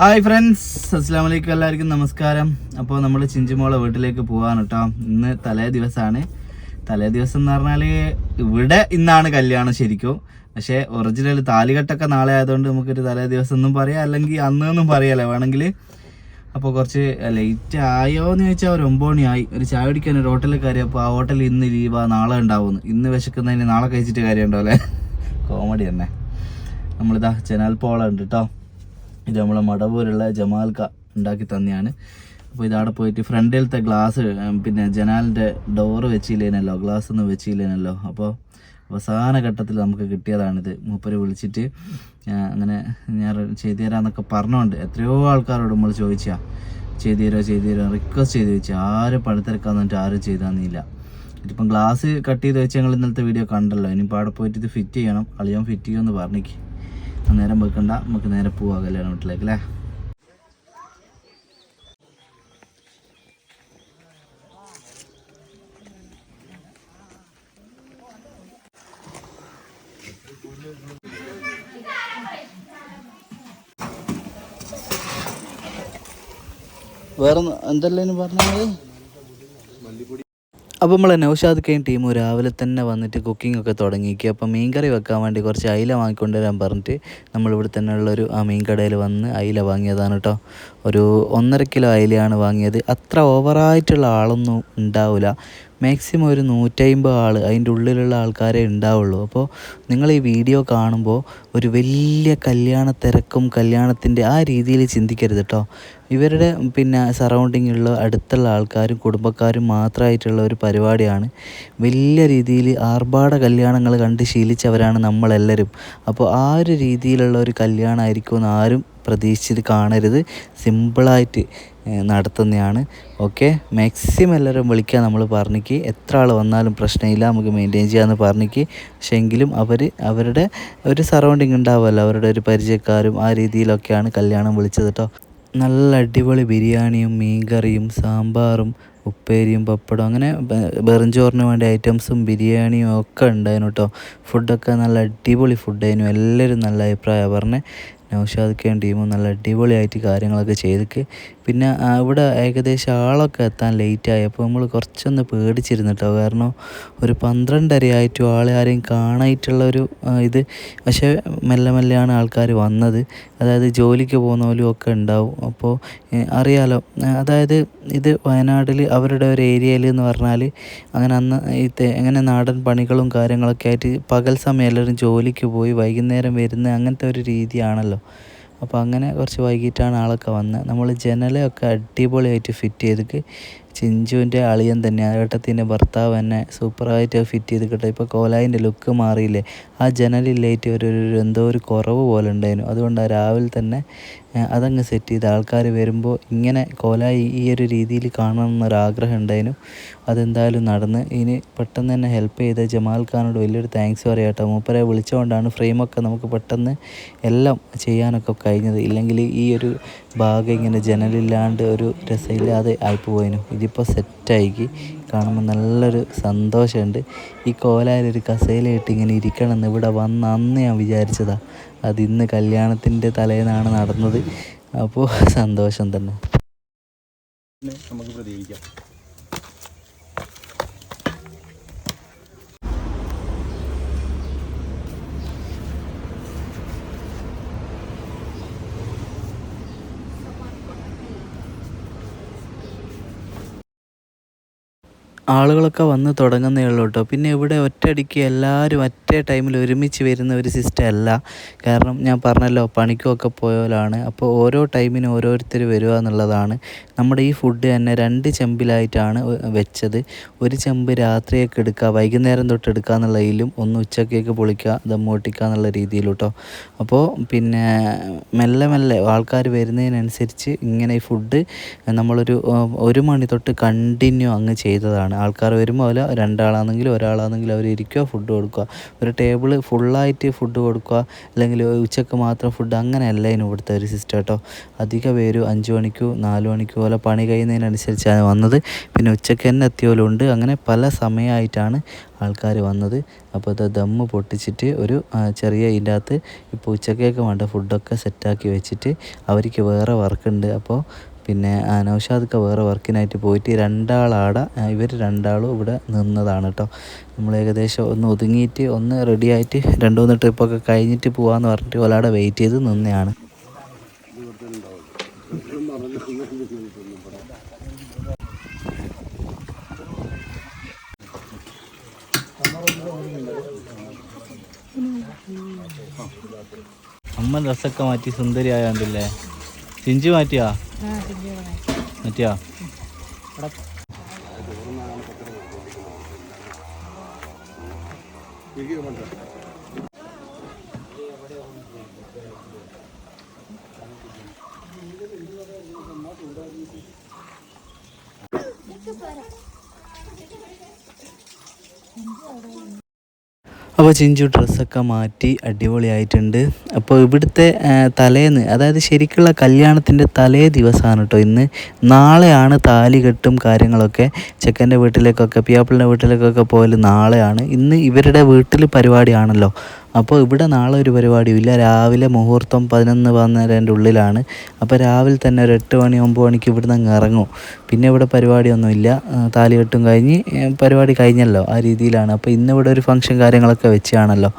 Hi friends അസ്സാം വലൈക്കും എല്ലാവർക്കും നമസ്കാരം. അപ്പോൾ നമ്മൾ ചിഞ്ചുമോളെ വീട്ടിലേക്ക് പോവാണ് കേട്ടോ. ഇന്ന് തലേ ദിവസമാണ് തലേ ദിവസം എന്ന് പറഞ്ഞാൽ ഇവിടെ ഇന്നാണ് കല്യാണം ശരിക്കും. പക്ഷേ ഒറിജിനൽ താലികെട്ടൊക്കെ നാളെ ആയതുകൊണ്ട് നമുക്കൊരു തലേ ദിവസം എന്നും പറയാം. അല്ലെങ്കിൽ അന്ന് എന്നും പറയാലോ വേണമെങ്കിൽ അപ്പോൾ കുറച്ച് ലേറ്റ് ആയോ എന്ന് ചോദിച്ചാൽ ഒരു ഒമ്പത് മണിയായി ഒരു ചായ കുടിക്കാൻ ഒരു ഹോട്ടലിൽ കയറിയപ്പോൾ ആ ഹോട്ടലിൽ ഇന്ന് ലീവാ നാളെ ഉണ്ടാവുമെന്ന്. ഇന്ന് വിശക്കുന്നതിന് നാളെ കഴിച്ചിട്ട് കാര്യം അല്ലേ? കോമഡി തന്നെ. നമ്മളിതാ ചെനാൽ പോള ഉണ്ട് കേട്ടോ. ഇത് നമ്മളെ മടവൂരുള്ള ജമാൽക്ക ഉണ്ടാക്കി തന്നെയാണ്. അപ്പോൾ ഇതവിടെ പോയിട്ട് ഫ്രണ്ടിലത്തെ ഗ്ലാസ് പിന്നെ ജനാലിന്റെ ഡോറ് വെച്ചില്ലേനല്ലോ ഗ്ലാസ് ഒന്നും വെച്ചില്ലേനല്ലോ. അപ്പോൾ അവസാന ഘട്ടത്തിൽ നമുക്ക് കിട്ടിയതാണിത്. മൂപ്പര് വിളിച്ചിട്ട് അങ്ങനെ ഞാൻ ചെയ്തു തരാമെന്നൊക്കെ പറഞ്ഞുകൊണ്ട് എത്രയോ ആൾക്കാരോട് നമ്മൾ ചോദിച്ചാൽ ചെയ്തു തരുമോ ചെയ്തു തരുമോ റിക്വസ്റ്റ് ചെയ്ത് വെച്ചാൽ ആരും പണിത്തിരക്കാന്ന് പറഞ്ഞിട്ട് ആരും ചെയ്താന്നില്ല. ഇതിപ്പം ഗ്ലാസ് കട്ട് ചെയ്ത് വെച്ച് ഞങ്ങൾ ഇന്നലത്തെ വീഡിയോ കണ്ടല്ലോ. ഇനിയിപ്പോൾ അവിടെ പോയിട്ട് ഇത് ഫിറ്റ് ചെയ്യണം അളിയാൻ ഫിറ്റ് ചെയ്യുമെന്ന് പറഞ്ഞേക്ക്. നേരം വെക്കണ്ട നമുക്ക് നേരെ പോവാം കല്യാണ വീട്ടിലേക്ക് അല്ലേ? വേറെ എന്തല്ലേ പറഞ്ഞത്? അപ്പോൾ നമ്മളെ നൗഷാദ് കെയും ടീം രാവിലെ തന്നെ വന്നിട്ട് കുക്കിംഗ് ഒക്കെ തുടങ്ങിക്കുക അപ്പോൾ മീൻ കറി വെക്കാൻ വേണ്ടി കുറച്ച് അയില വാങ്ങിക്കൊണ്ട് വരാൻ പറഞ്ഞിട്ട് നമ്മളിവിടെ തന്നെ ഉള്ളൊരു ആ മീൻ കടയിൽ വന്ന് അയില വാങ്ങിയതാണ് കേട്ടോ ഒരു ഒന്നര കിലോ അയിലയാണ് വാങ്ങിയത്. അത്ര ഓവറായിട്ടുള്ള ആളൊന്നും ഉണ്ടാവില്ല മാക്സിമം ഒരു നൂറ്റമ്പത് ആൾ അതിന്റെ ഉള്ളിലുള്ള ആൾക്കാരെ ഉണ്ടാവുള്ളൂ. അപ്പോൾ നിങ്ങൾ ഈ വീഡിയോ കാണുമ്പോൾ ഒരു വലിയ കല്യാണ തിരക്കും കല്യാണത്തിന്റെ ആ രീതിയിൽ ചിന്തിക്കരുത് കേട്ടോ ഇവരുടെ പിന്നെ സറൗണ്ടിങ്ങിലുള്ള അടുത്തുള്ള ആൾക്കാരും കുടുംബക്കാരും മാത്രമായിട്ടുള്ള ഒരു പരിപാടിയാണ്. വലിയ രീതിയിൽ ആർഭാട കല്യാണങ്ങൾ കണ്ട് ശീലിച്ചവരാണ് നമ്മളെല്ലാവരും അപ്പോൾ ആ ഒരു രീതിയിലുള്ള ഒരു കല്യാണമായിരിക്കും എന്ന് ആരും പ്രതീക്ഷിച്ച് കാണരുത്. സിമ്പിളായിട്ട് നടത്തുന്നതാണ്. ഓക്കെ? മാക്സിമം എല്ലാവരും വിളിക്കുക നമ്മൾ പറഞ്ഞിക്ക്. എത്ര ആൾ വന്നാലും പ്രശ്നമില്ല. നമുക്ക് മെയിന്റെയിൻ ചെയ്യാമെന്ന് പറഞ്ഞിക്ക്. പക്ഷേ എങ്കിലും അവർ അവരുടെ ഒരു സറൗണ്ടിങ് ഉണ്ടാവുമല്ലോ. അവരുടെ ഒരു പരിചയക്കാരും ആ രീതിയിലൊക്കെയാണ് കല്യാണം വിളിച്ചത് കേട്ടോ. നല്ല അടിപൊളി ബിരിയാണിയും മീൻകറിയും സാമ്പാറും ഉപ്പേരിയും പപ്പടം അങ്ങനെ ബെറഞ്ചോറിന് വേണ്ട ഐറ്റംസും ബിരിയാണിയും ഒക്കെ ഉണ്ടായിരുന്നു കേട്ടോ. ഫുഡൊക്കെ നല്ല അടിപൊളി ഫുഡായിരുന്നു. എല്ലാവരും നല്ല അഭിപ്രായമാണ് പറഞ്ഞേ നൗഷാദ് കെയും ടീമും നല്ല അടിപൊളിയായിട്ട് കാര്യങ്ങളൊക്കെ ചെയ്തിക്ക്. പിന്നെ അവിടെ ഏകദേശം ആളൊക്കെ എത്താൻ ലേറ്റായി. അപ്പോൾ നമ്മൾ കുറച്ചൊന്ന് പേടിച്ചിരുന്നു കേട്ടോ കാരണം ഒരു പന്ത്രണ്ടര ആയിട്ടും ആളെ ആരെയും കാണായിട്ടുള്ള ഒരു ഇത്. പക്ഷേ മെല്ലെ മെല്ലെയാണ് ആൾക്കാർ വന്നത്. അതായത് ജോലിക്ക് പോകുന്നവരും ഒക്കെ ഉണ്ടാവും. അപ്പോൾ അറിയാലോ അതായത് ഇത് വയനാട്ടിൽ അവരുടെ ഒരു ഏരിയയിൽ എന്ന് പറഞ്ഞാൽ അങ്ങനെ അന്ന് അങ്ങനെ നാടൻ പണികളും കാര്യങ്ങളൊക്കെ ആയിട്ട് പകൽ സമയം എല്ലാവരും ജോലിക്ക് പോയി വൈകുന്നേരം വരുന്ന അങ്ങനത്തെ ഒരു രീതിയാണല്ലോ. അപ്പോൾ അങ്ങനെ കുറച്ച് വൈകിട്ടാണ് ആളൊക്കെ വന്നത്. നമ്മൾ ജനലൊക്കെ അടിപൊളിയായിട്ട് ഫിറ്റ് ചെയ്തിട്ട് ചിഞ്ചുവിന്റെ അളിയൻ തന്നെ. ഏട്ടത്തിന്റെ ഭർത്താവ് തന്നെ സൂപ്പറായിട്ട് ഫിറ്റ് ചെയ്ത് കിട്ടും ഇപ്പോൾ കോലായിന്റെ ലുക്ക് മാറിയില്ലേ? ആ ജനലിൽ ഒരു എന്തോ ഒരു കുറവ് പോലെ ഉണ്ടായിരുന്നു. അതുകൊണ്ട് രാവിലെ തന്നെ അതങ്ങ് സെറ്റ് ചെയ്ത് ആൾക്കാർ വരുമ്പോൾ ഇങ്ങനെ കോലായി ഈ ഒരു രീതിയിൽ കാണണം എന്നൊരാഗ്രഹം ഉണ്ടായിരുന്നു. അതെന്തായാലും നടന്ന് ഇനി പെട്ടെന്ന് തന്നെ ഹെൽപ്പ് ചെയ്ത ജമാൽ ഖാനോട് വലിയൊരു താങ്ക്സ് പറയാം കേട്ടോ. മൂപ്പരെ വിളിച്ചുകൊണ്ടാണ് ഫ്രെയിമൊക്കെ നമുക്ക് പെട്ടെന്ന് എല്ലാം ചെയ്യാനൊക്കെ കഴിഞ്ഞത്. ഇല്ലെങ്കിൽ ഈ ഒരു ഭാഗം ഇങ്ങനെ ജനലില്ലാണ്ട് ഒരു രസമില്ലാതെ ആയിപ്പോയിനു. ഇതിപ്പോൾ സെറ്റായിക്ക് കാണുമ്പോൾ നല്ലൊരു സന്തോഷമുണ്ട്. ഈ കോലായിലൊരു കസേലയിട്ട് ഇങ്ങനെ ഇരിക്കണം എന്ന് ഇവിടെ വന്ന് അന്ന് ഞാൻ വിചാരിച്ചതാണ് അത് ഇന്ന് കല്യാണത്തിന്റെ തലേന്നാണ് നടന്നത്. അപ്പോൾ സന്തോഷം തന്നെ. നമുക്ക് പ്രതീക്ഷിക്കാം. ആളുകളൊക്കെ വന്ന് തുടങ്ങുന്നേ ഉള്ളൂ കേട്ടോ. പിന്നെ ഇവിടെ ഒറ്റയടിക്ക് എല്ലാവരും ഒറ്റ ടൈമിൽ ഒരുമിച്ച് വരുന്ന ഒരു സിസ്റ്റം അല്ല. കാരണം ഞാൻ പറഞ്ഞല്ലോ പണിക്കുമൊക്കെ പോയവരാണ്. അപ്പോൾ ഓരോ ടൈമിനും ഓരോരുത്തർ വരിക എന്നുള്ളതാണ്. നമ്മുടെ ഈ ഫുഡ് തന്നെ രണ്ട് ചെമ്പിലായിട്ടാണ് വെച്ചത്. ഒരു ചെമ്പ് രാത്രിയൊക്കെ എടുക്കുക വൈകുന്നേരം തൊട്ട് എടുക്കുക എന്നുള്ളതിലും ഒന്ന് ഉച്ചക്കേക്ക് പൊളിക്കുക ദമ്മോട്ടിക്കുക എന്നുള്ള രീതിയിൽ കേട്ടോ അപ്പോൾ പിന്നെ മെല്ലെ മെല്ലെ ആൾക്കാർ വരുന്നതിനനുസരിച്ച് ഇങ്ങനെ ഈ ഫുഡ് നമ്മളൊരു ഒരു മണി തൊട്ട് കണ്ടിന്യൂ അങ്ങ് ചെയ്തതാണ്. ആൾക്കാർ വരുമ്പോൾ അല്ല രണ്ടാളാണെങ്കിലും ഒരാളാണെങ്കിലും അവർ ഇരിക്കുക ഫുഡ് കൊടുക്കുക. ഒരു ടേബിൾ ഫുള്ളായിട്ട് ഫുഡ് കൊടുക്കുക. അല്ലെങ്കിൽ ഉച്ചയ്ക്ക് മാത്രം ഫുഡ് അങ്ങനെയല്ല ഇതിന് ഇവിടുത്തെ ഒരു സിസ്റ്റം കേട്ടോ. അധിക പേരും അഞ്ച് മണിക്കോ നാല് മണിക്കോ പോലെ പണി കഴിയുന്നതിനനുസരിച്ചാണ് വന്നത്. പിന്നെ ഉച്ചയ്ക്ക് തന്നെ എത്തിയോലുണ്ട് അങ്ങനെ പല സമയമായിട്ടാണ് ആൾക്കാർ വന്നത്. അപ്പോൾ അത് ദമ്മ് പൊട്ടിച്ചിട്ട് ഒരു ചെറിയ ഇതിന്റെ അകത്ത് ഇപ്പോൾ ഉച്ചക്കേക്ക് വേണ്ട ഫുഡൊക്കെ സെറ്റാക്കി വെച്ചിട്ട് അവർക്ക് വേറെ വർക്കുണ്ട് അപ്പോൾ പിന്നെ നൗഷാദൊക്കെ വേറെ വർക്കിനായിട്ട് പോയിട്ട് രണ്ടാളാടെ ഇവർ രണ്ടാളും ഇവിടെ നിന്നതാണ് കേട്ടോ നമ്മൾ ഏകദേശം ഒന്ന് ഒതുങ്ങിയിട്ട് ഒന്ന് റെഡിയായിട്ട് രണ്ട് മൂന്ന് ട്രിപ്പൊക്കെ കഴിഞ്ഞിട്ട് പോകാമെന്ന് പറഞ്ഞിട്ട് ഒരാടെ വെയിറ്റ് ചെയ്ത് നിന്നെയാണ്. അമ്മ ഡ്രസ്സൊക്കെ മാറ്റി സുന്ദരി ചിഞ്ചി ചിഞ്ചു മാറ്റിയാ? മാറ്റിയാ അപ്പോൾ ചിഞ്ചു ഡ്രസ്സൊക്കെ മാറ്റി അടിപൊളിയായിട്ടുണ്ട്. അപ്പോൾ ഇവിടുത്തെ തലേന്ന് അതായത് ശരിക്കുള്ള കല്യാണത്തിന്റെ തലേ ദിവസമാണ് കേട്ടോ ഇന്ന്. നാളെയാണ് താലി കെട്ടും കാര്യങ്ങളൊക്കെ. ചെക്കന്റെ വീട്ടിലേക്കൊക്കെ പിയാപ്പിളിന്റെ വീട്ടിലേക്കൊക്കെ പോയാൽ നാളെയാണ്. ഇന്ന് ഇവരുടെ വീട്ടിൽ പരിപാടിയാണല്ലോ. അപ്പോൾ ഇവിടെ നാളെ ഒരു പരിപാടിയും ഇല്ല രാവിലെ മുഹൂർത്തം പതിനൊന്ന് പതിനേരന്റെ ഉള്ളിലാണ്. അപ്പോൾ രാവിലെ തന്നെ ഒരു എട്ട് മണി ഒമ്പത് മണിക്ക് ഇവിടുന്ന് അങ്ങ് ഇറങ്ങും. പിന്നെ ഇവിടെ പരിപാടിയൊന്നുമില്ല. താലികെട്ടും കഴിഞ്ഞ് പരിപാടി കഴിഞ്ഞല്ലോ ആ രീതിയിലാണ്. അപ്പോൾ ഇന്നിവിടെ ഒരു ഫംഗ്ഷൻ കാര്യങ്ങളൊക്കെ വെച്ചാണല്ലോ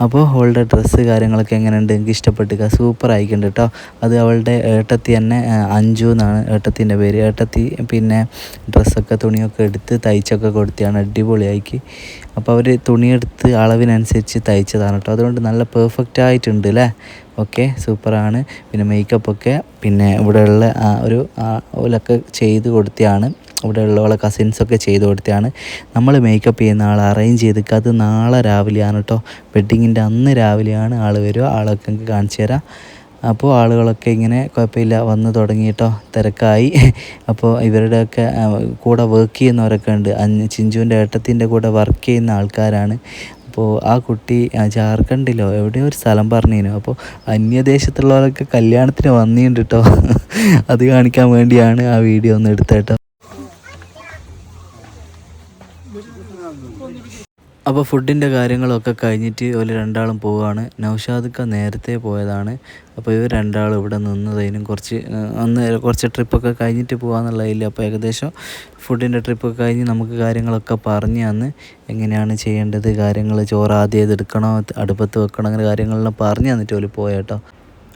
അപ്പോൾ അവളുടെ ഡ്രസ്സ് കാര്യങ്ങളൊക്കെ എങ്ങനെയുണ്ട്? എനിക്ക് ഇഷ്ടപ്പെട്ടു സൂപ്പർ ആയിക്കുണ്ട് കേട്ടോ അത് അവളുടെ ഏട്ടത്തി തന്നെ അഞ്ജു എന്നാണ് ഏട്ടത്തിന്റെ പേര്. ഏട്ടത്തി പിന്നെ ഡ്രസ്സൊക്കെ തുണിയൊക്കെ എടുത്ത് തയ്ച്ചൊക്കെ കൊടുത്തിയാണ് അടിപൊളിയാക്കി. അപ്പോൾ അവർ തുണിയെടുത്ത് അളവിനനുസരിച്ച് തയ്ച്ചതാണ് കേട്ടോ അതുകൊണ്ട് നല്ല പെർഫെക്റ്റ് ആയിട്ടുണ്ട് അല്ലേ ഓക്കെ സൂപ്പറാണ് പിന്നെ മേക്കപ്പൊക്കെ പിന്നെ ഇവിടെയുള്ള ഒരു ഓലൊക്കെ ചെയ്ത് കൊടുത്തതാണ് ഇവിടെയുള്ള ഓളെ കസിൻസൊക്കെ ചെയ്ത് കൊടുത്തതാണ്. നമ്മൾ മേക്കപ്പ് ചെയ്യുന്ന ആൾ അറേഞ്ച് ചെയ്തിട്ട് അത് നാളെ രാവിലെയാണ് കേട്ടോ വെഡ്ഡിങ്ങിന്റെ അന്ന് രാവിലെയാണ് ആൾ വരിക. ആളൊക്കെ കാണിച്ചു തരാം. അപ്പോൾ ആളുകളൊക്കെ ഇങ്ങനെ കുഴപ്പമില്ല. വന്ന് തുടങ്ങി കേട്ടോ തിരക്കായി. അപ്പോൾ ഇവരുടെയൊക്കെ കൂടെ വർക്ക് ചെയ്യുന്നവരൊക്കെ ഉണ്ട്. ചിഞ്ചുവിന്റെ ഏട്ടത്തിന്റെ കൂടെ വർക്ക് ചെയ്യുന്ന ആൾക്കാരാണ്. അപ്പോൾ ആ കുട്ടി ജാർഖണ്ഡിലോ എവിടെയോ ഒരു സ്ഥലം പറഞ്ഞിരുന്നു. അപ്പോൾ അന്യദേശത്തുള്ളവരൊക്കെ കല്യാണത്തിന് വന്നിട്ടുണ്ട് കേട്ടോ അത് കാണിക്കാൻ വേണ്ടിയാണ് ആ വീഡിയോ ഒന്ന് എടുത്തത് അപ്പോൾ ഫുഡിന്റെ കാര്യങ്ങളൊക്കെ കഴിഞ്ഞിട്ട് ഇവർ രണ്ടാളും പോവുകയാണ് നൗഷാദൊക്കെ നേരത്തെ പോയതാണ്. അപ്പോൾ ഇവർ രണ്ടാളും ഇവിടെ നിന്നതിനും കുറച്ച് അന്ന് കുറച്ച് ട്രിപ്പൊക്കെ കഴിഞ്ഞിട്ട് പോകാമെന്നുള്ളതില്ല അപ്പോൾ ഏകദേശം ഫുഡിന്റെ ട്രിപ്പൊക്കെ കഴിഞ്ഞ് നമുക്ക് കാര്യങ്ങളൊക്കെ പറഞ്ഞ് അന്ന് എങ്ങനെയാണ് ചെയ്യേണ്ടത് കാര്യങ്ങൾ ചോറ് ആദ്യം അടുപ്പത്ത് വെക്കണോ അങ്ങനെ കാര്യങ്ങളെല്ലാം പറഞ്ഞ് തന്നിട്ട് ഓൽ പോയേട്ടോ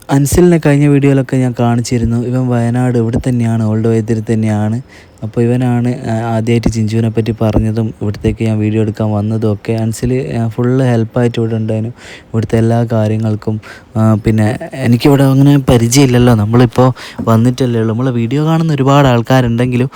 അൻസിലിനെ കഴിഞ്ഞ വീഡിയോയിലൊക്കെ ഞാൻ കാണിച്ചിരുന്നു. ഇവൻ വയനാട് ഇവിടെ തന്നെയാണ് ഓൾഡ് വൈദ്യർ തന്നെയാണ്. അപ്പോൾ ഇവനാണ് ആദ്യമായിട്ട് ചിഞ്ചുവിനെ പറ്റി പറഞ്ഞതും ഇവിടത്തേക്ക് ഞാൻ വീഡിയോ എടുക്കാൻ വന്നതും ഒക്കെ. അൻസിൽ ഫുള്ള് ഹെൽപ്പായിട്ട് ഇവിടെ ഉണ്ടായിരുന്നു ഇവിടുത്തെ എല്ലാ കാര്യങ്ങൾക്കും. പിന്നെ എനിക്കിവിടെ അങ്ങനെ പരിചയമില്ലല്ലോ. നമ്മളിപ്പോൾ വന്നിട്ടല്ലേ ഉള്ളൂ. നമ്മൾ വീഡിയോ കാണുന്ന ഒരുപാട് ആൾക്കാരുണ്ടെങ്കിലും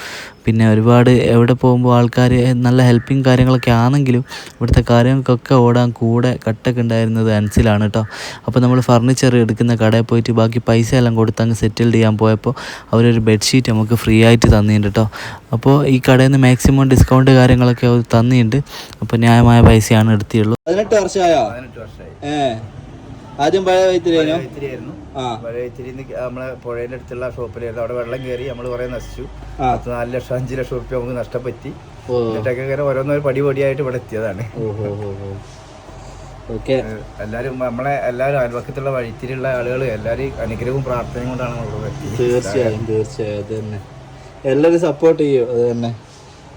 പിന്നെ ഒരുപാട് എവിടെ പോകുമ്പോൾ ആൾക്കാർ നല്ല ഹെൽപ്പിങ് കാര്യങ്ങളൊക്കെ ആണെങ്കിലും ഇവിടുത്തെ കാര്യങ്ങൾക്കൊക്കെ ഓടാൻ കൂടെ കട്ടൊക്കെ ഉണ്ടായിരുന്നത് അൻസിലാണ് കേട്ടോ. അപ്പോൾ നമ്മൾ ഫർണിച്ചർ എടുക്കുന്ന കടയിൽ പോയിട്ട് ബാക്കി പൈസ എല്ലാം കൊടുത്ത് അങ്ങ് സെറ്റിൽ ചെയ്യാൻ പോയപ്പോൾ അവരൊരു ബെഡ്ഷീറ്റ് നമുക്ക് ഫ്രീ ആയിട്ട് തന്നിട്ടുണ്ട് കേട്ടോ. അപ്പോൾ ഈ കടയിൽ നിന്ന് മാക്സിമം ഡിസ്കൗണ്ട് കാര്യങ്ങളൊക്കെ അവർ തന്നിട്ടുണ്ട് അപ്പോൾ ന്യായമായ പൈസയാണ് എടുത്തിയുള്ളൂ. പതിനെട്ട് വർഷമായോ ആദ്യം പഴയ വൈത്തിരിയായിരുന്നു? ആ. പഴയ വൈത്തിരി നമ്മളെ പുഴയുടെ അടുത്തുള്ള ഷോപ്പിലായിരുന്നു. അവിടെ വെള്ളം കയറി നമ്മൾ കുറെ നശിച്ചു. പത്ത് നാല് ലക്ഷം അഞ്ച് ലക്ഷം റുപ്യ നമുക്ക് നഷ്ടപ്പറ്റി എന്നിട്ടൊക്കെ ഇങ്ങനെ ഓരോന്നൊരു പടി പടിയായിട്ട് ഇവിടെ എത്തിയതാണ്. എല്ലാവരും നമ്മളെ എല്ലാവരും അയൽവക്കത്തുള്ള വഴിത്തിരിയുള്ള ആളുകൾ എല്ലാവരും അനുഗ്രഹവും പ്രാർത്ഥനയും കൊണ്ടാണ് നമ്മൾ തീർച്ചയായും തീർച്ചയായും. അത് തന്നെ. എല്ലാവരും സപ്പോർട്ട് ചെയ്യും അത് തന്നെ.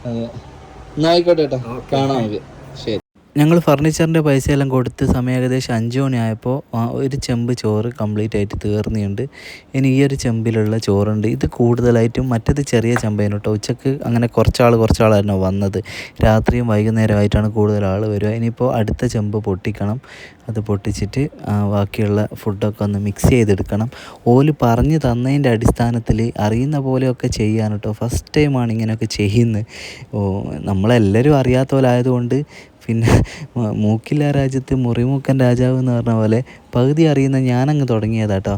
അതെ എന്നായിക്കോട്ടെ കേട്ടോ കാണാം നമുക്ക്. ശരി. ഞങ്ങൾ ഫർണിച്ചറിന്റെ പൈസയെല്ലാം കൊടുത്ത് സമയം ഏകദേശം അഞ്ച് മണിയായപ്പോൾ ഒരു ചെമ്പ് ചോറ് കംപ്ലീറ്റ് ആയിട്ട് തീർന്നിട്ടുണ്ട്. ഇനി ഈ ഒരു ചെമ്പിലുള്ള ചോറുണ്ട്. ഇത് കൂടുതലായിട്ടും മറ്റത് ചെറിയ ചെമ്പേനു കേട്ടോ ഉച്ചയ്ക്ക് അങ്ങനെ കുറച്ചാൾ കുറച്ചാളായിരുന്നു വന്നത്. രാത്രിയും വൈകുന്നേരമായിട്ടാണ് കൂടുതൽ ആൾ വരിക. ഇനിയിപ്പോൾ അടുത്ത ചെമ്പ് പൊട്ടിക്കണം. അത് പൊട്ടിച്ചിട്ട് ബാക്കിയുള്ള ഫുഡൊക്കെ ഒന്ന് മിക്സ് ചെയ്തെടുക്കണം. ഓൽ പറഞ്ഞു തന്നതിന്റെ അടിസ്ഥാനത്തിൽ അറിയുന്ന പോലെയൊക്കെ ചെയ്യാൻ ഫസ്റ്റ് ടൈമാണ് ഇങ്ങനെയൊക്കെ ചെയ്യുന്നത്. നമ്മളെല്ലാവരും അറിയാത്ത പോലെ ആയതുകൊണ്ട് പിന്നെ മൂക്കില്ല രാജ്യത്ത് മുറിമൂക്കൻ രാജാവ് എന്ന് പറഞ്ഞ പോലെ പകുതി അറിയുന്ന ഞാനങ്ങ് തുടങ്ങിയതാട്ടോ.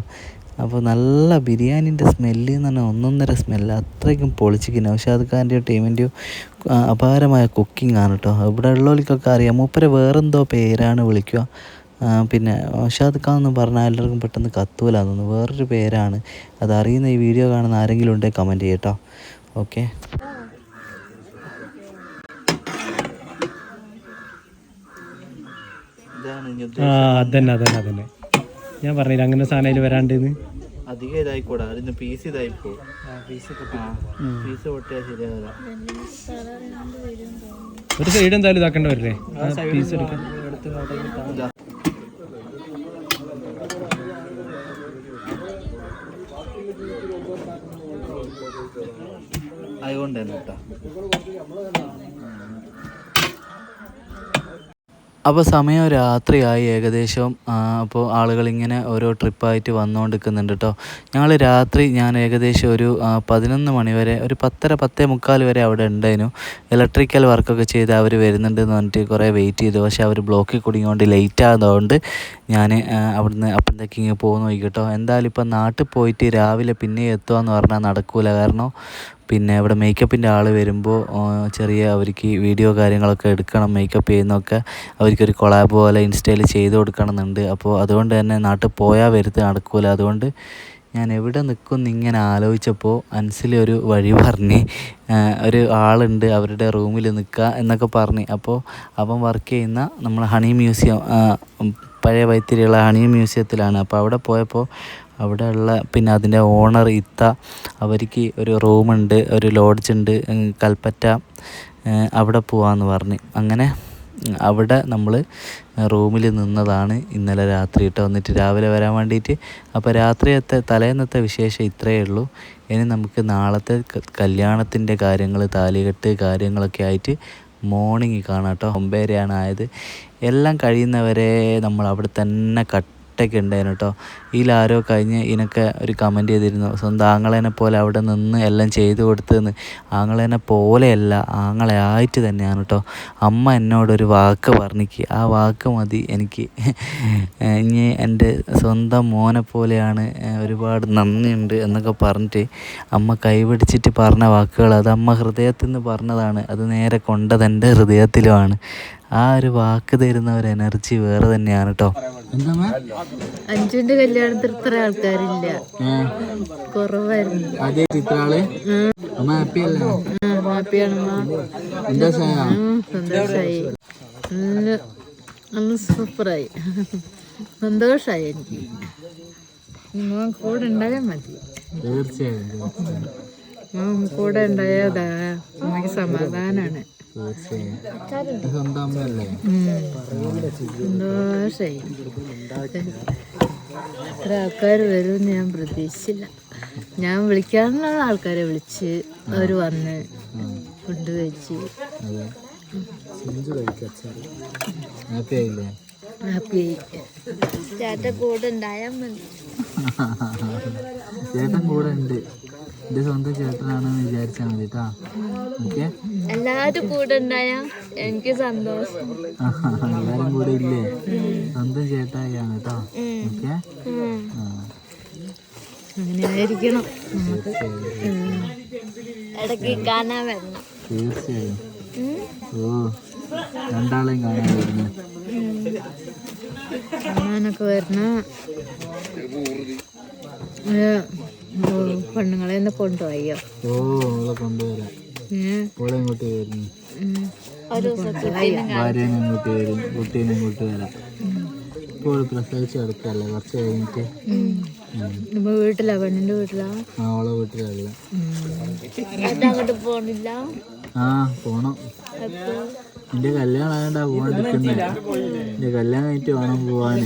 അപ്പോൾ നല്ല ബിരിയാണീന്റെ സ്മെല്ല് എന്ന് പറഞ്ഞാൽ ഒന്നൊന്നര സ്മെല്ല്. അത്രയ്ക്കും പൊളിച്ചിരിക്കുന്നു നൗഷാദ് ഖാന്റെയോ ടീമിന്റെയോ അപാരമായ കുക്കിംഗ് ആണ് കേട്ടോ ഇവിടെ ഉള്ളവർക്കൊക്കെ അറിയാം. മൂപ്പരെ വേറെന്തോ പേരാണ് വിളിക്കുക. പിന്നെ നൗഷാദ് ഖാൻ എന്ന് പറഞ്ഞാൽ എല്ലാവർക്കും പെട്ടെന്ന് കത്തൂല തോന്നുന്നു. വേറൊരു പേരാണ്. അതറിയുന്ന ഈ വീഡിയോ കാണുന്ന ആരെങ്കിലും ഉണ്ടെങ്കിൽ കമന്റ് ചെയ്യട്ടോ ഓക്കെ ആ അതന്നെ അതന്നെ അതന്നെ. ഞാൻ പറഞ്ഞില്ല അങ്ങനെ സാധനം അതിൽ വരാണ്ടെന്ന്? അധികം ഇതായിക്കൂടാ. അതിന് പീസ് ഇതായിപ്പോ. പീസ് പൊട്ടിയാൽ ശരിയാവില്ല ഒരു സൈഡ് എന്തായാലും ഇതാക്കേണ്ട വരില്ലേ? പീസ് എടുക്കാൻ അതുകൊണ്ട് തന്നെ കേട്ടോ അപ്പോൾ സമയം രാത്രിയായി ഏകദേശം. അപ്പോൾ ആളുകൾ ഇങ്ങനെ ഓരോ ട്രിപ്പായിട്ട് വന്നുകൊണ്ടിരിക്കുന്നുണ്ട് കേട്ടോ ഞങ്ങൾ രാത്രി ഞാൻ ഏകദേശം ഒരു പതിനൊന്ന് മണി വരെ ഒരു പത്തര പത്തേ മുക്കാൽ വരെ അവിടെ ഉണ്ടായിരുന്നു. ഇലക്ട്രിക്കൽ വർക്കൊക്കെ ചെയ്ത് അവർ വരുന്നുണ്ട് എന്ന് പറഞ്ഞിട്ട് കുറേ വെയിറ്റ് ചെയ്തു. പക്ഷേ അവർ ബ്ലോക്കിൽ കുടുങ്ങിക്കൊണ്ട് ലേറ്റ് ആയതുകൊണ്ട് ഞാൻ അവിടുന്ന് അപ്പോഴത്തേക്ക് ഇങ്ങനെ പോകുന്നു കേട്ടോ എന്തായാലും ഇപ്പം നാട്ടിൽ പോയിട്ട് രാവിലെ പിന്നെ എത്തുക എന്ന് പറഞ്ഞാൽ നടക്കൂല. കാരണം പിന്നെ അവിടെ മേക്കപ്പിന്റെ ആൾ വരുമ്പോൾ ചെറിയ അവർക്ക് വീഡിയോ കാര്യങ്ങളൊക്കെ എടുക്കണം മേക്കപ്പ് ചെയ്യുന്നൊക്കെ അവർക്കൊരു കൊളാബ് പോലെ ഇൻസ്റ്റയിൽ ചെയ്ത് കൊടുക്കണം എന്നുണ്ട് അപ്പോൾ അതുകൊണ്ട് തന്നെ നാട്ടിൽ പോയാൽ വരുത്ത് നടക്കില്ല അതുകൊണ്ട് ഞാൻ എവിടെ നിൽക്കും ഇങ്ങനെ ആലോചിച്ചപ്പോൾ അൻസിൽ ഒരു വഴി പറഞ്ഞ് ഒരു ആളുണ്ട് അവരുടെ റൂമിൽ നിൽക്കുക എന്നൊക്കെ പറഞ്ഞ്. അപ്പോൾ അവൻ വർക്ക് ചെയ്യുന്ന നമ്മൾ ഹണി മ്യൂസിയം പഴയ വൈത്തിരിയുള്ള ഹണി മ്യൂസിയത്തിലാണ് അപ്പോൾ അവിടെ പോയപ്പോൾ അവിടെ ഉള്ള പിന്നെ അതിന്റെ ഓണർ ഇത്ത അവർക്ക് ഒരു റൂമുണ്ട് ഒരു ലോഡ്ജ് ഉണ്ട് കൽപ്പറ്റ അവിടെ പോവാന്ന് പറഞ്ഞ്. അങ്ങനെ അവിടെ നമ്മൾ റൂമിൽ നിന്നതാണ് ഇന്നലെ രാത്രി കേട്ടോ. വന്നിട്ട് രാവിലെ വരാൻ വേണ്ടിയിട്ട് അപ്പോൾ രാത്രിയത്തെ തലേന്നത്തെ വിശേഷം ഇത്രയേ ഉള്ളൂ. ഇനി നമുക്ക് നാളത്തെ കല്യാണത്തിന്റെ കാര്യങ്ങൾ താലികെട്ട് കാര്യങ്ങളൊക്കെ ആയിട്ട് മോർണിംഗ് കാണാം കേട്ടോ. ഒമ്പതരയാണ് ആയത്. എല്ലാം കഴിയുന്നവരെ നമ്മൾ അവിടെ തന്നെ കട്ടൊക്കെ ഉണ്ടായിരുന്നു കേട്ടോ. ഇതിലാരോ കഴിഞ്ഞ് ഇതിനൊക്കെ ഒരു കമന്റ് ചെയ്തിരുന്നു. സ്വന്തം ആങ്ങളേനെ പോലെ അവിടെ നിന്ന് എല്ലാം ചെയ്തു കൊടുത്തതെന്ന്? ആങ്ങളേനെ പോലെയല്ല ആങ്ങളെ ആയിട്ട് തന്നെയാണ് കേട്ടോ. അമ്മ എന്നോടൊരു വാക്ക് പറഞ്ഞിക്ക്. ആ വാക്ക് മതി എനിക്ക്. ഇനി എന്റെ സ്വന്തം മോനെ പോലെയാണ് ഒരുപാട് നന്ദിയുണ്ട് എന്നൊക്കെ പറഞ്ഞിട്ട് അമ്മ കൈപിടിച്ചിട്ട് പറഞ്ഞ വാക്കുകൾ അത് അമ്മ ഹൃദയത്തിൽ നിന്ന് പറഞ്ഞതാണ്. അത് നേരെ കൊണ്ടത് എന്റെ ഹൃദയത്തിലുമാണ്. ആ ഒരു വാക്ക് തരുന്ന ഒരു എനർജി വേറെ തന്നെയാണ് കേട്ടോ. അഞ്ചുവിന്റെ കല്യാണത്തിൽ ഇത്ര ആൾക്കാരില്ല. കുറവായിരുന്നു. അതേ ഇത്ര ആൾ അമ്മ ഹാപ്പി അല്ലേ? ഹാപ്പിയാണ് സന്തോഷായി. നല്ല സൂപ്പറായി. സന്തോഷായി എനിക്ക്. മോൻ കൂടെ ഉണ്ടായാൽ മതി. തീർച്ചയായും മോൻ കൂടെ ഉണ്ടായതാ നമുക്ക് സമാധാനാണ്. സ്വന്തം അമ്മയല്ലേ? സന്തോഷായി ഇത്ര ആൾക്കാർ വരുമെന്ന് ഞാൻ പ്രതീക്ഷിച്ചില്ല. ഞാൻ വിളിക്കാനുള്ള ആൾക്കാരെ വിളിച്ച് അവർ വന്ന് ഫുഡ് കഴിച്ച്. ഹാപ്പി ആയില്ലേ? ഹാപ്പിയായി ചേട്ടൻ കൂടെ ഉണ്ടായാൽ മതി. ചേട്ടൻ കൂടെ ഉണ്ട്. എന്റെ സ്വന്തം ചേട്ടനാണെന്ന് വിചാരിച്ചാൽ മതി കേട്ടാ ഓക്കെ? എല്ലാവരും കൂടെ ഉണ്ടായാ എനിക്ക് സന്തോഷം. എല്ലാരും കൂടെ ഇല്ലേ? സ്വന്തം ചേട്ടായാണ് കേട്ടോ ഓക്കെ? അങ്ങനെ ആയിരിക്കണം നമുക്ക് ഇടയ്ക്ക് കാണാൻ വരണം. തീർച്ചയായും. ഓ രണ്ടാളെയും കാണാൻ വരുന്നു. കാണാനൊക്കെ വരണ. പെണ്ണുങ്ങളെ ഒന്ന് കൊണ്ടുപോയോ? ഓ അവളെ കൊണ്ടുവരാം. ഓളെ ഇങ്ങോട്ട് വരുന്നു. ഭാര്യനെ ഇങ്ങോട്ട് വരും. കുട്ടീനെ ഇങ്ങോട്ട് വരാം. ഇപ്പോൾ പ്രസവിച്ച് കിടക്കല്ലേ കുറച്ച് കഴിഞ്ഞിട്ട്? വീട്ടിലാ? പെണ്ണിന്റെ വീട്ടിലാ? അവളെ വീട്ടിലല്ല. അങ്ങോട്ട് പോണില്ല? ആ പോണം. എന്റെ കല്യാണം ആയതുകൊണ്ടാ പോവാൻ നിൽക്കുന്നത് എന്റെ കല്യാണം കഴിഞ്ഞിട്ട് വേണം പോവാൻ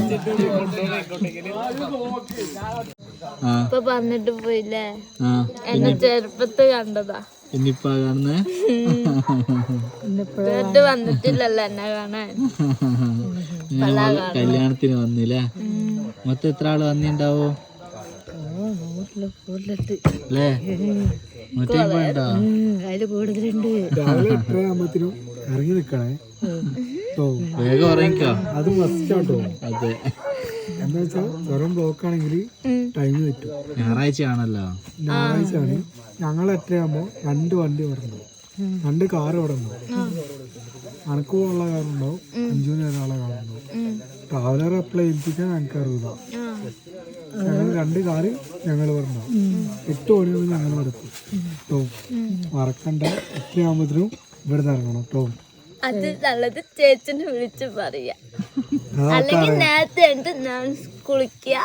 ഇപ്പൊ പറഞ്ഞിട്ട് പോയില്ലേ? എന്നെ ചെറുപ്പത്ത് കണ്ടതാ. ഇനിയിപ്പാ കാണുന്നേ? വന്നിട്ടില്ലല്ലോ എന്നെ കാണാൻ. കല്യാണത്തിന് വന്നില്ലേ? മൊത്തം എത്ര ആൾ വന്നിണ്ടാവോ? അല്ലേ? അതിൽ കൂടുതലുണ്ട്. ഇറങ്ങി നിൽക്കണേ വേഗം ഇറങ്ങിക്കോ അത് മസ്റ്റ് ആട്ടോ അതെ. എന്താ വെച്ചാൽ ബ്ലോക്ക് ആണെങ്കിൽ ടൈം തെറ്റും. ഞായറാഴ്ച ആണല്ലോ ഞായറാഴ്ചയാണ്. ഞങ്ങൾ എട്ടരയാകുമ്പോൾ രണ്ട് വണ്ടി ഇവിടെ രണ്ട് കാർ ഇവിടെ ഉണ്ടാവും അനക്ക് പോകാനുള്ള അഞ്ചുവിന് ഒരാളെ കാർ ഉണ്ടാവും ട്രാവലർ അപ്ലൈ ഏൽപ്പിക്കാൻ ഞങ്ങൾക്ക് അറിയില്ല ഞങ്ങൾ രണ്ട് കാറ് ഞങ്ങൾ ഉണ്ടാവും എട്ട് മണിയാകുമ്പോൾ ഞങ്ങൾ എത്തും കേട്ടോ മറക്കണ്ട. എത്രയാകുമ്പോഴത്തേനും ഇവിടെ നിന്ന് ഇറങ്ങണം. കേട്ടോ അത് നല്ലത് ചേച്ചിനെ വിളിച്ച് പറയാ. അല്ലെങ്കിൽ നേരത്തെ ഉണ്ട് ഞാൻ കുളിക്കുക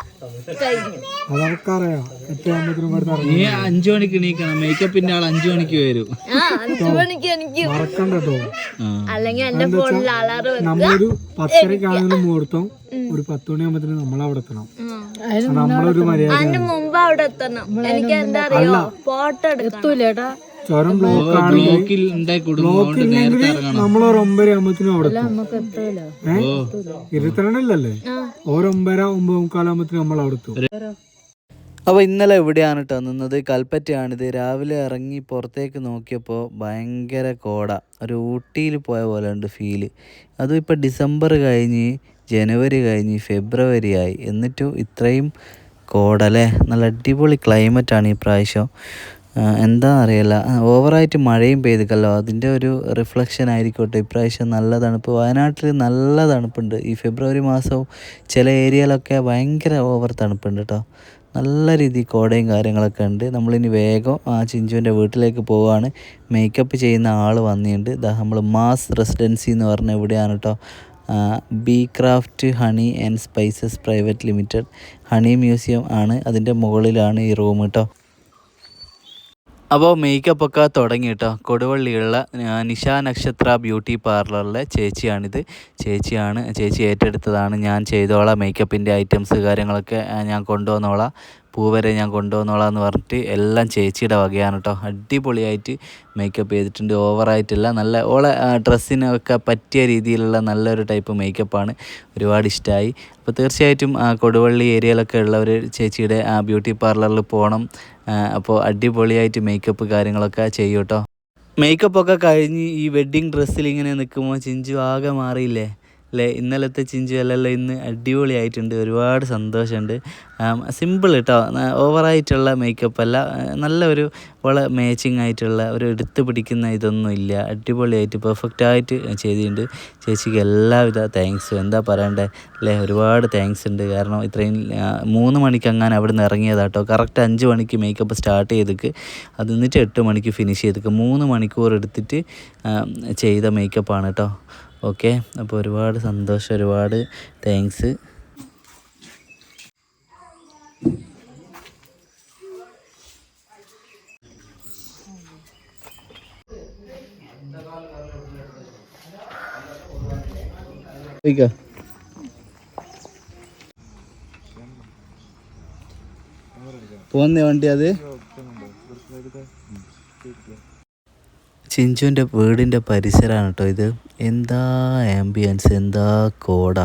കഴിഞ്ഞു. അതവർക്കറിയാം എട്ടരയാകുമ്പോഴത്തേനും ഇവിടെ നിന്ന് നീ അഞ്ചു മണിക്ക് എണീക്കണം. മേക്കപ്പിന്റെ ആൾ അഞ്ചു മണിക്ക് വരും. ആ അഞ്ചു മണിക്ക് എനിക്ക് മറക്കണ്ട കേട്ടോ. ആ. അല്ലെങ്കിൽ എന്റെ ഫോണിൽ അലാറ് വെക്കുക. നമ്മളൊരു പത്തരക്കാണെങ്കിലും മുഹൂർത്തം ഒരു പത്ത് മണിയാകുമ്പോഴത്തേനും നമ്മളവിടെ എത്തണം. അത് നമ്മളൊരു മര്യാദ അതിന്റെ മുമ്പ് അവിടെ എത്തണം. എനിക്ക് എന്താ അറിയോ? ഫോട്ടോ എടുക്കണം. ചുരം ബ്ലോക്ക് ബ്ലോക്കിൽ ബ്ലോക്ക് ഇല്ലെങ്കിൽ ഇറങ്ങണം. നമ്മൾ ഒരു ഒമ്പര ആകുമ്പോഴത്തേനും അവിടെ ഇരുപത്തിരണ്ടല്ലേ ഒരു ഒമ്പര ഒമ്പത് മുക്കാലാകുമ്പത്തിനും നമ്മൾ അവിടെ എത്തും. അപ്പോൾ ഇന്നലെ എവിടെയാണ് കേട്ടോ നിന്നത്? കൽപ്പറ്റയാണിത്. രാവിലെ ഇറങ്ങി പുറത്തേക്ക് നോക്കിയപ്പോൾ ഭയങ്കര കോട. ഒരു ഊട്ടിയിൽ പോയ പോലെ ഉണ്ട് ഫീൽ അതും ഇപ്പോൾ ഡിസംബർ കഴിഞ്ഞ് ജനുവരി കഴിഞ്ഞ് ഫെബ്രുവരി ആയി. എന്നിട്ടും ഇത്രയും കോട അല്ലേ? നല്ല അടിപൊളി ക്ലൈമറ്റാണ് ഈ പ്രാവശ്യം. എന്താണെന്ന് അറിയില്ല ഓവറായിട്ട് മഴയും പെയ്തിക്കല്ലോ അതിന്റെ ഒരു റിഫ്ലക്ഷൻ ആയിരിക്കോട്ടെ. ഇപ്രാവശ്യം നല്ല തണുപ്പ്. വയനാട്ടിൽ നല്ല തണുപ്പുണ്ട്. ഈ ഫെബ്രുവരി മാസവും ചില ഏരിയയിലൊക്കെ ഭയങ്കര ഓവർ തണുപ്പുണ്ട് കേട്ടോ നല്ല രീതിയിൽ കോടയും കാര്യങ്ങളൊക്കെ ഉണ്ട്. നമ്മളിനി വേഗം ആ ചിഞ്ചുവിന്റെ വീട്ടിലേക്ക് പോവുകയാണ് മേക്കപ്പ് ചെയ്യുന്ന ആൾ വന്നിട്ടുണ്ട്. ഇതാ നമ്മൾ മാസ് റെസിഡൻസി എന്ന് പറഞ്ഞ ഇവിടെയാണ് കേട്ടോ bee craft honey and spices private limited honey museum ആണ് അതിന്റെ മുകളിലാണ് ഈ റൂം കേട്ടോ അപ്പോൾ മേക്കപ്പ് ഒക്കെ തുടങ്ങി കേട്ടോ. കൊടുവള്ളിയുള്ള നിഷ നക്ഷത്ര ബ്യൂട്ടി പാർലറിലെ ചേച്ചിയാണിത്. ചേച്ചിയാണ് ചേച്ചി ഏറ്റെടുത്തതാണ്. ഞാൻ ചെയ്തോളാം മേക്കപ്പിന്റെ ഐറ്റംസ് കാര്യങ്ങളൊക്കെ ഞാൻ കൊണ്ടുവന്നോളാം. പൂ വരെ ഞാൻ കൊണ്ടുവന്നോളാം എന്ന് പറഞ്ഞിട്ട് എല്ലാം ചേച്ചിയുടെ വകയാണ് കേട്ടോ അടിപൊളിയായിട്ട് മേക്കപ്പ് ചെയ്തിട്ടുണ്ട്. ഓവറായിട്ടില്ല നല്ല ഓളെ ഡ്രസ്സിനൊക്കെ പറ്റിയ രീതിയിലുള്ള നല്ലൊരു ടൈപ്പ് മേക്കപ്പാണ് ഒരുപാട് ഇഷ്ടമായി അപ്പോൾ തീർച്ചയായിട്ടും ആ, കൊടുവള്ളി ഏരിയയിലൊക്കെ ഉള്ളവർ ചേച്ചിയുടെ ആ ബ്യൂട്ടി പാർലറിൽ പോകണം അപ്പോൾ അടിപൊളിയായിട്ട് മേക്കപ്പ് കാര്യങ്ങളൊക്കെ ചെയ്യും കേട്ടോ മേക്കപ്പൊക്കെ കഴിഞ്ഞ് ഈ വെഡ്ഡിങ് ഡ്രസ്സിൽ ഇങ്ങനെ നിൽക്കുമ്പോൾ ചിഞ്ചു ആകെ മാറിയില്ലേ? അല്ലേ ഇന്നലത്തെ ചിഞ്ചു അല്ലല്ലോ ഇന്ന് അടിപൊളിയായിട്ടുണ്ട് ഒരുപാട് സന്തോഷമുണ്ട്. സിമ്പിൾ കേട്ടോ ഓവറായിട്ടുള്ള മേക്കപ്പ് അല്ല നല്ലൊരു വളരെ മാച്ചിങ് ആയിട്ടുള്ള ഒരു എടുത്ത് പിടിക്കുന്ന ഇതൊന്നും ഇല്ല. അടിപൊളിയായിട്ട് പെർഫെക്റ്റ് ആയിട്ട് ചെയ്തിട്ടുണ്ട്. ചേച്ചിക്ക് എല്ലാവിധ താങ്ക്സും എന്താ പറയണ്ടേ? അല്ലേ ഒരുപാട് താങ്ക്സ് ഉണ്ട്. കാരണം ഇത്രയും മൂന്ന് മണിക്ക് അങ്ങനെ അവിടെ നിന്ന് ഇറങ്ങിയതാട്ടോ. കറക്റ്റ് അഞ്ച് മണിക്ക് മേക്കപ്പ് സ്റ്റാർട്ട് ചെയ്തിക്ക്. അത് എന്നിട്ട് എട്ട് മണിക്ക് ഫിനിഷ് ചെയ്തിക്ക്. മൂന്ന് മണിക്കൂർ എടുത്തിട്ട് ചെയ്ത മേക്കപ്പാണ് കേട്ടോ ഓക്കെ അപ്പോൾ ഒരുപാട് സന്തോഷം ഒരുപാട് താങ്ക്സ്. പോന്നേ വണ്ടി അത്? ചിഞ്ചുവിന്റെ വീടിന്റെ പരിസരമാണ് കേട്ടോ ഇത്. എന്താ ആംബിയൻസ് എന്താ കോട?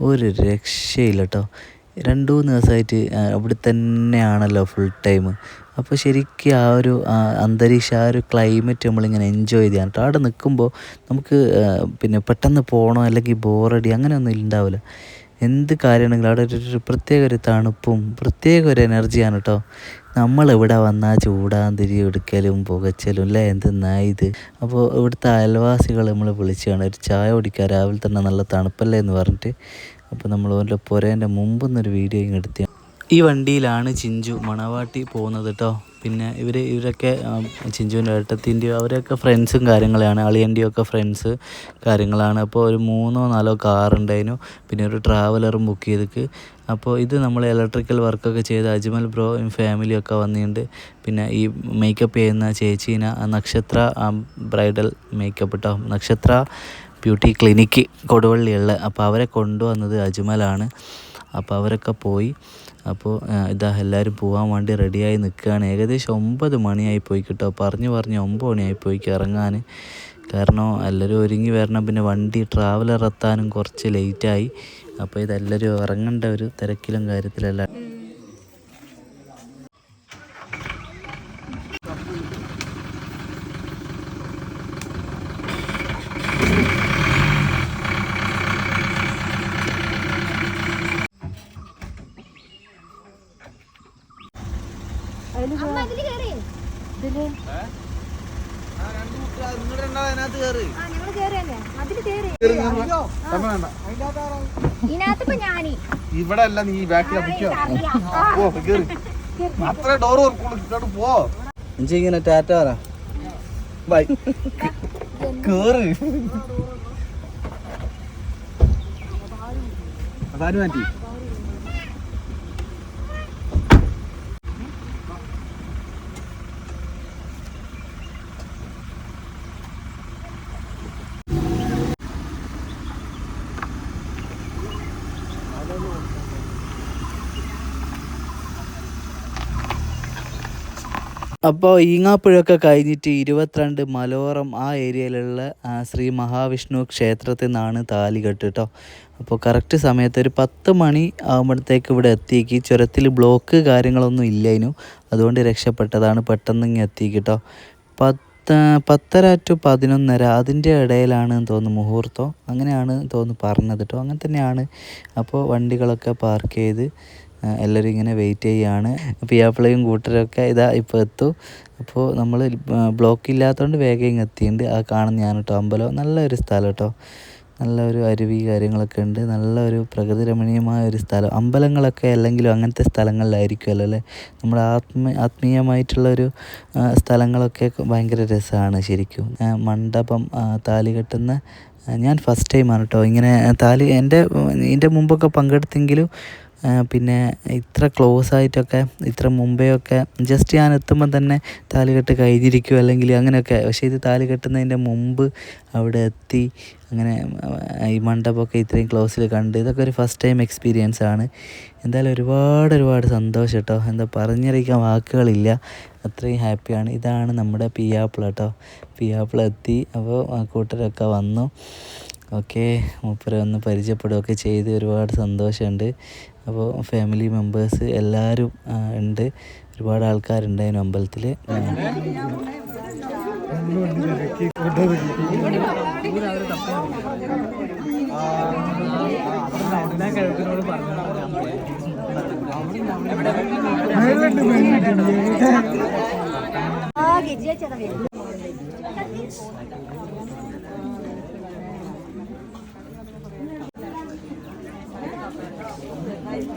ഒരു രക്ഷയില്ല കേട്ടോ രണ്ടു മൂന്ന് ദിവസമായിട്ട് അവിടെ തന്നെയാണല്ലോ ഫുൾ ടൈം അപ്പോൾ ശരിക്കും ആ ഒരു അന്തരീക്ഷം ആ ഒരു ക്ലൈമറ്റ് നമ്മളിങ്ങനെ എൻജോയ് ചെയ്യാൻ കേട്ടോ അവിടെ നിൽക്കുമ്പോൾ നമുക്ക് പിന്നെ പെട്ടെന്ന് പോകണോ അല്ലെങ്കിൽ ബോറടി അങ്ങനെയൊന്നും ഉണ്ടാവില്ല എന്ത് കാര്യമാണെങ്കിലും അവിടെ ഒരു പ്രത്യേക ഒരു തണുപ്പും പ്രത്യേക ഒരു എനർജിയാണ് കേട്ടോ നമ്മളിവിടെ വന്നാൽ ചൂടാന്തിരി എടുക്കലും പുകച്ചലും അല്ലേ എന്തെന്നാ ഇത്? അപ്പോൾ ഇവിടുത്തെ അയൽവാസികൾ നമ്മൾ വിളിച്ചാണ്. ഒരു ചായ കുടിക്കാൻ രാവിലെ തന്നെ നല്ല തണുപ്പല്ലേ എന്ന് പറഞ്ഞിട്ട് അപ്പോൾ നമ്മൾ ഓന്റെ പുരേന്റെ മുമ്പ് നിന്നൊരു വീഡിയോ ഇങ്ങ് എടുത്തി. ഈ വണ്ടിയിലാണ് ചിഞ്ചു മണവാട്ടി പോകുന്നത് കേട്ടോ പിന്നെ ഇവർ ഇവരൊക്കെ ചിഞ്ചുവിന്റെ ഏട്ടത്തിന്റെയോ അവരൊക്കെ ഫ്രണ്ട്സും കാര്യങ്ങളാണ് അളിയന്റെയും ഒക്കെ ഫ്രണ്ട്സ് കാര്യങ്ങളാണ്. അപ്പോൾ ഒരു മൂന്നോ നാലോ കാറുണ്ടായിരുന്നു പിന്നെ ഒരു ട്രാവലറും ബുക്ക് ചെയ്തിട്ട് അപ്പോൾ ഇത് നമ്മൾ ഇലക്ട്രിക്കൽ വർക്കൊക്കെ ചെയ്ത് അജ്മൽ ബ്രോ ഫാമിലിയൊക്കെ വന്നിട്ടുണ്ട്. പിന്നെ ഈ മേക്കപ്പ് ചെയ്യുന്ന ചേച്ചീന നക്ഷത്ര ബ്രൈഡൽ മേക്കപ്പ് കേട്ടോ നക്ഷത്ര ബ്യൂട്ടി ക്ലിനിക്ക് കൊടുവള്ളിയുള്ള. അപ്പോൾ അവരെ കൊണ്ടുവന്നത് അജ്മലാണ്. അപ്പോൾ അവരൊക്കെ പോയി. അപ്പോൾ ഇതാ എല്ലാവരും പോകാൻ വേണ്ടി റെഡിയായി നിൽക്കുകയാണ് ഏകദേശം ഒമ്പത് മണിയായി പോയി കേട്ടോ. പറഞ്ഞു പറഞ്ഞ് ഒമ്പത് മണിയായി പോയി ഇറങ്ങാൻ. കാരണം എല്ലാവരും ഒരുങ്ങി വരണം. പിന്നെ വണ്ടി ട്രാവലർ എത്താനും കുറച്ച് ലേറ്റായി അപ്പോൾ ഇതെല്ലാവരും ഇറങ്ങേണ്ട ഒരു തിരക്കിലും കാര്യത്തിലല്ല ഇവിടെ അല്ല നീ ബാക്കിൽ പോ കേറി. അത്ര ഡോർ ഇങ്ങോട്ട് പോ. ഇങ്ങനെ ടാറ്റ പറ. ബൈ. കേറ്. അതാരും മാറ്റി? അപ്പോൾ ഈങ്ങാപ്പുഴയൊക്കെ കഴിഞ്ഞിട്ട് ഇരുപത്തിരണ്ട് മലോറം ആ ഏരിയയിലുള്ള ശ്രീ മഹാവിഷ്ണു ക്ഷേത്രത്തിൽ നിന്നാണ് താലി കെട്ട് കേട്ടോ അപ്പോൾ കറക്റ്റ് സമയത്ത് ഒരു പത്ത് മണി ആകുമ്പോഴത്തേക്ക് ഇവിടെ എത്തിക്ക് ചുരത്തിൽ ബ്ലോക്ക് കാര്യങ്ങളൊന്നും ഇല്ലായിരുന്നു അതുകൊണ്ട് രക്ഷപ്പെട്ടതാണ് പെട്ടെന്ന് ഇങ്ങനെ എത്തിക്ക് കേട്ടോ പത്ത് പത്തര ടു പതിനൊന്നര അതിന്റെ ഇടയിലാണ് തോന്നുന്നു മുഹൂർത്തം. അങ്ങനെയാണ് തോന്നുന്നു പറഞ്ഞത് കേട്ടോ അങ്ങനെ തന്നെയാണ് അപ്പോൾ വണ്ടികളൊക്കെ പാർക്ക് ചെയ്ത് എല്ലാവരും ഇങ്ങനെ വെയിറ്റ് ചെയ്യുകയാണ് പിയാപ്പിളയും കൂട്ടരൊക്കെ ഇതാ ഇപ്പോൾ എത്തും. അപ്പോൾ നമ്മൾ ബ്ലോക്ക് ഇല്ലാത്തതുകൊണ്ട് വേഗം ഇങ്ങ് എത്തിയിട്ടുണ്ട് ആ ഞാൻ കേട്ടോ അമ്പലം. നല്ലൊരു സ്ഥലം കേട്ടോ നല്ലൊരു അരുവി കാര്യങ്ങളൊക്കെ ഉണ്ട് നല്ലൊരു പ്രകൃതി രമണീയമായ ഒരു സ്ഥലം. അമ്പലങ്ങളൊക്കെ അല്ലെങ്കിലും അങ്ങനത്തെ സ്ഥലങ്ങളിലായിരിക്കുമല്ലോ അല്ലേ? നമ്മുടെ ആത്മ ആത്മീയമായിട്ടുള്ളൊരു സ്ഥലങ്ങളൊക്കെ ഭയങ്കര രസമാണ് ശരിക്കും. മണ്ഡപം താലി കെട്ടുന്ന ഞാൻ ഫസ്റ്റ് ടൈമാണ് കേട്ടോ ഇങ്ങനെ താലി എന്റെ ഇതിന്റെ മുമ്പൊക്കെ പങ്കെടുത്തെങ്കിലും പിന്നെ ഇത്ര ക്ലോസ് ആയിട്ടൊക്കെ ഇത്ര മുമ്പേ ഒക്കെ ജസ്റ്റ് ഞാൻ എത്തുമ്പോൾ തന്നെ താലികെട്ട് കഴിഞ്ഞിരിക്കും അല്ലെങ്കിൽ അങ്ങനെയൊക്കെ. പക്ഷേ ഇത് താലി കെട്ടുന്നതിന്റെ മുമ്പ് അവിടെ എത്തി അങ്ങനെ ഈ മണ്ഡപമൊക്കെ ഇത്രയും ക്ലോസിൽ കണ്ട് ഇതൊക്കെ ഒരു ഫസ്റ്റ് ടൈം എക്സ്പീരിയൻസ് ആണ്. എന്തായാലും ഒരുപാട് ഒരുപാട് സന്തോഷം കേട്ടോ എന്താ പറഞ്ഞറിയിക്കാൻ വാക്കുകളില്ല. അത്രയും ഹാപ്പിയാണ് ഇതാണ് നമ്മുടെ പിയാപ്പിള കേട്ടോ പിയാപ്പിള എത്തി അപ്പോൾ കൂട്ടരൊക്കെ വന്നു. ഓക്കെ മൂപ്പരെ ഒന്ന് പരിചയപ്പെടുകയൊക്കെ ചെയ്ത് ഒരുപാട് സന്തോഷമുണ്ട്. അപ്പോൾ ഫാമിലി മെമ്പേഴ്സ് എല്ലാവരും ഉണ്ട്. ഒരുപാട് ആൾക്കാരുണ്ടായിരുന്നു അമ്പലത്തിൽ. ആ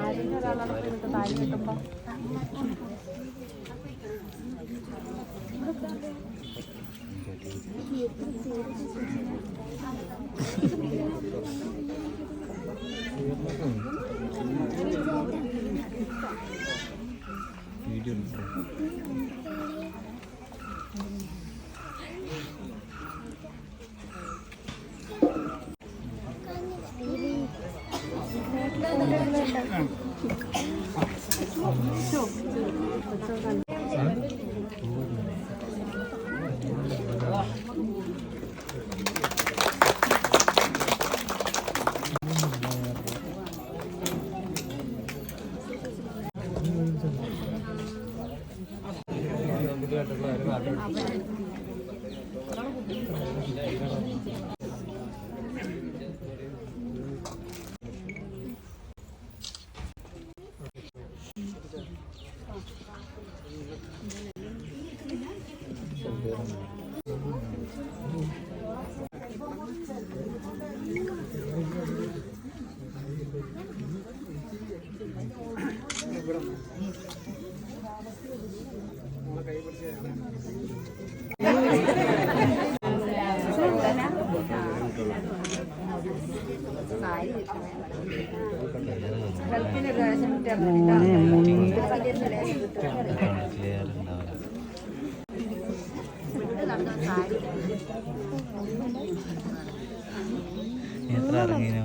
ആരെങ്കിലും ഒരാളാണ് പോയിട്ട് താഴെ കിട്ടുമ്പോൾ Áo. എത്ര ഇറങ്ങിയോ